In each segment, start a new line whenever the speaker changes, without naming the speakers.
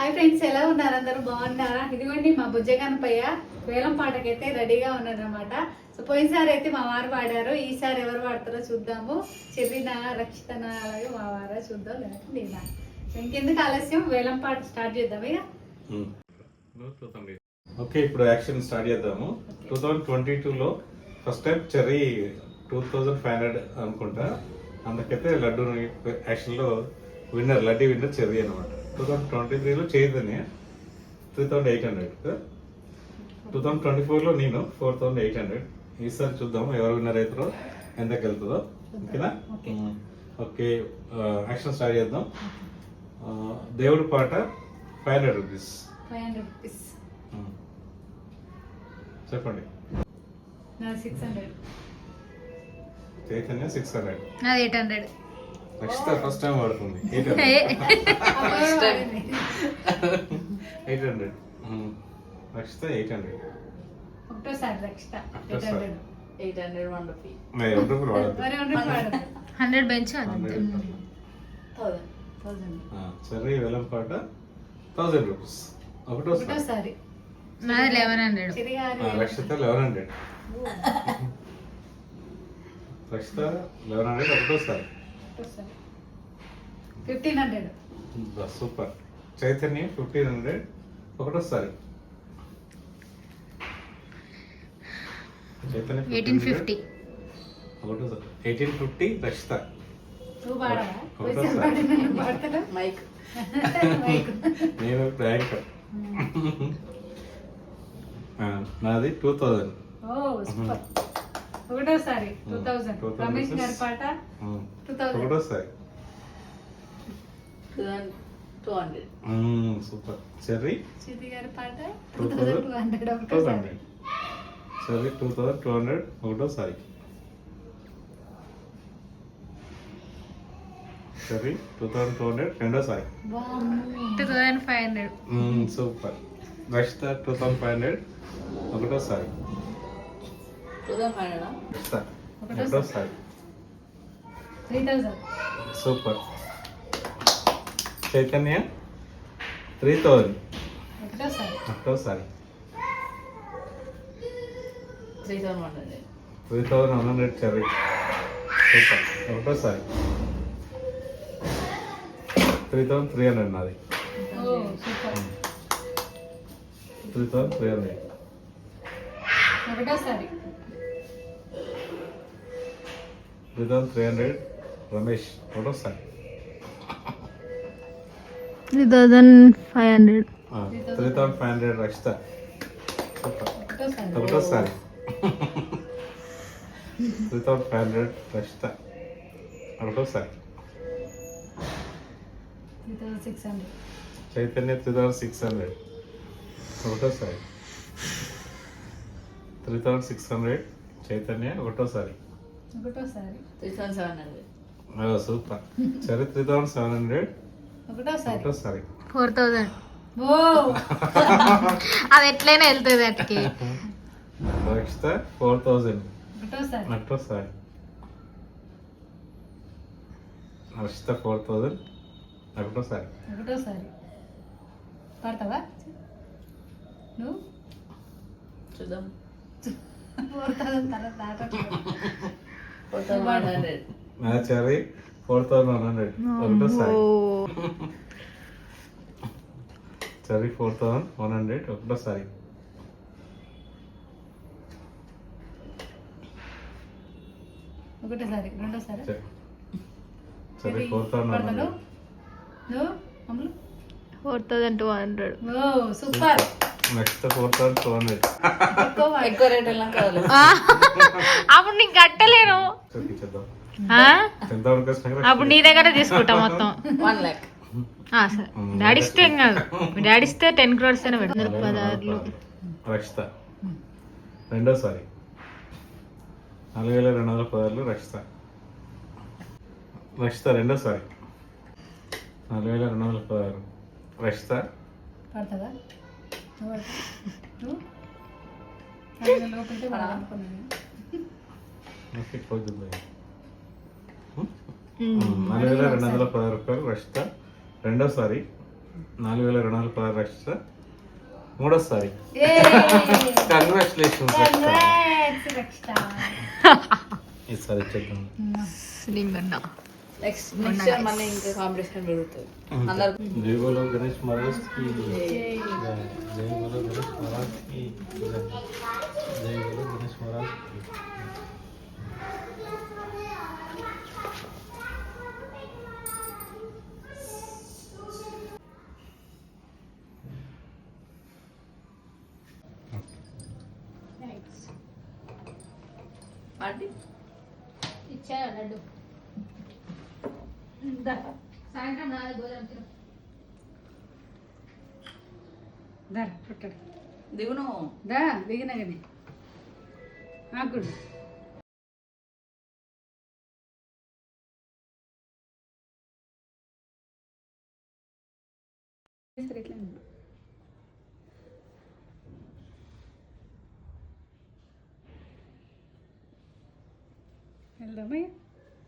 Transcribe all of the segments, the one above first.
Hi friends ఎలా ఉన్నారు? అందరూ బాగున్నారా? ఇదిగోండి మా బుజ్జగనపయ్య వేలం పాటకైతే రెడీగా ఉన్నారనమాట సో పోయినసారి అయితే మా వారు పాడారు ఈసారి ఎవరు పాడతారో చూద్దాము. చెర్రిన రక్షితన అలాగే మా వారా చూద్దాం లేకపోతే నేనా? ఇంకెందుకు ఆలస్యం? వేలం పాట స్టార్ట్ చేద్దాం ఇక.
ఓకే ఇప్పుడు యాక్షన్ స్టార్ట్ చేద్దాము. టూ థౌజండ్ ట్వంటీ టూలో first time Cherry two thousand five hundred అనుకుంటా. అందుకైతే లడ్డు యాక్షన్లో విన్నర్ లడ్డీ విన్నర్ చెర్రీ అనమాట టూ థౌజండ్ ట్వంటీ త్రీలో చేయదని three thousand eight hundred two thousand twenty ఫోర్లో నేను ఫోర్ థౌజండ్ ఎయిట్ హండ్రెడ్ ఈసారి చూద్దాం ఎవరు విన్నర్ అవుతారో ఎంతకు వెళ్తుందో. ఓకేనా?
ఓకే.
యాక్షన్ స్టార్ట్ చేద్దాం. దేవుడి పాట five hundred
rupees five hundred
rupees. చెప్పండి.
నా six hundred
Chaitanya six hundred
నాది eight hundred
next first time పడుతుంది eight hundred eight hundred next eight hundred
ఒకటోసారి Rakshita eight. Hundred
eight hundred one
rupee
hundred
bench
Cherry వెలం పాట thousand rupees ఒకటో
ఒకటోసారి.
నాది eleven hundred.
చిరిగారి.
Lakshita eleven hundred. Lakshitha eleven hundred ఒకటోసారి.
Fifteen hundred.
Super. Chaitanya fifteen hundred. ఒకటోసారి. Chaitanya
eighteen fifty.
ఒకటోసారి. Eighteen
fifty Rakshita. నేను పాడతాను?
మైక్.
మైక్.
నేను యాంకర్ నాది టూ థౌజండ్.
ఓ సూపర్. ఒకటోసారి టూ థౌసండ్
2000
రమేష్. గారి పాట టూ థౌసండ్
ఒకటోసారి.
Two hundred.
Super. Cherry?
Chiru గారి పాట
టూ
థౌసండ్ టూ హండ్రెడ్ ఒకటోసారి.
Cherry two thousand two hundred ఒకటోసారి Cherry two thousand two hundred రెండోసారి.
Two thousand five hundred.
Super. Rakshitha two thousand five hundred ఒకటోసారి. Super. Chaitanya three thousand
ఒకటోసారి
three thousand one hundred. Cherry. Super. ఒకటోసారి three thousand three hundred నాది. Three thousand three hundred.
ఒకటోసారి
three thousand three hundred Ramesh ఒకటోసారి
three thousand five
hundred three thousand five hundred Rakshita
ఒకటోసారి
ఒకటోసారి three thousand five hundred
Rakshita thousand six hundred
Chaitanya three thousand six hundred ఒకటోసారి three thousand six hundred Chaitanya ఒకటోసారి
ఒకటోసారి.
Three thousand seven hundred
super. సరే three thousand seven hundred
ఒకటోసారి.
ఒకటోసారి.
Four thousand
ఓ!
అది ఎట్లయినా వెళ్తుంది
రక్షిత ఫోర్ థౌజండ్
ఒకటోసారి.
ఒకటోసారి. రక్షిత ఫోర్ థౌజండ్ ఒకటోసారి.
ఒకటోసారి. పడతావా? నువ్వు?
చూద్దాం.
ఫోర్ థౌసండ్ తర్వాత దాటట్లేదు.
Four thousand hundred.
ఒకటోసారి సరే. ఫోర్ థౌజండ్ వన్ హండ్రెడ్ ఒకటోసారి
ఒకటోసారి రెండోసారి?
సరే. Four
one hundred.
Four thousand two hundred.
ఓ
super. Next four two hundred
ఎక్కువ
రేట్
అప్పుడు నీకు కట్టలేను అప్పుడు నీ దగ్గర తీసుకుంటా మొత్తం
వన్ ల్యాక్
ఆ, సరే డాడీ ఇస్తే ఏం కాదు డాడీ ఇస్తే టెన్ క్రోర్స్ అయినా పెడతారు పదహారులు
రక్షిత రెండోసారి నాలుగు వేల రెండు వందల పదార్లు రక్షిత రక్షిత రెండోసారి నాలుగు వేల రెండు వందల పదహారు రక్షిత?
నువ్వు నాలుగు వేల
రెండు వందల పదహారు రూపాయలు రక్షిత. రెండోసారి నాలుగు వేల రెండు వందల పదహారు రక్షిత. మూడోసారి! కంగ్రాచులేషన్స్
రక్షిత.
ఈసారి
లింగన్న
నెక్స్ట్ నెక్స్ట్ ఇయర్ మళ్ళీ ఇంకా కాంపిటీషన్ పెరుగుతుంది అందరు
జై బోలో గణేష్ మహారాజ్ కి జై జై బోలో గణేష్ మహారాజ్ కి జై జై బోలో గణేష్ మహారాజ్ కి
పార్టీ
ఇచ్చారా లడ్డు దా. సాయంత్రం నాలుగు గోధుమ తిను
దిగును
దా దిగిన కానీ ఆకుడు వెళ్దామయ్యా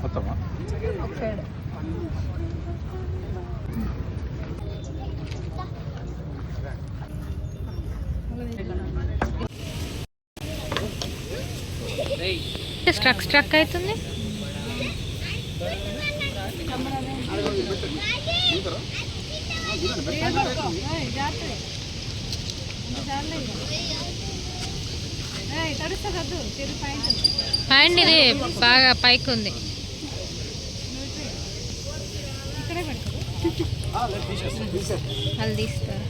మొత్తమా
స్ట్రక్ స్ట్రక్ అవుతుంది అండ్ ఇది బాగా పైకి ఉంది. వాళ్ళు తీస్తారు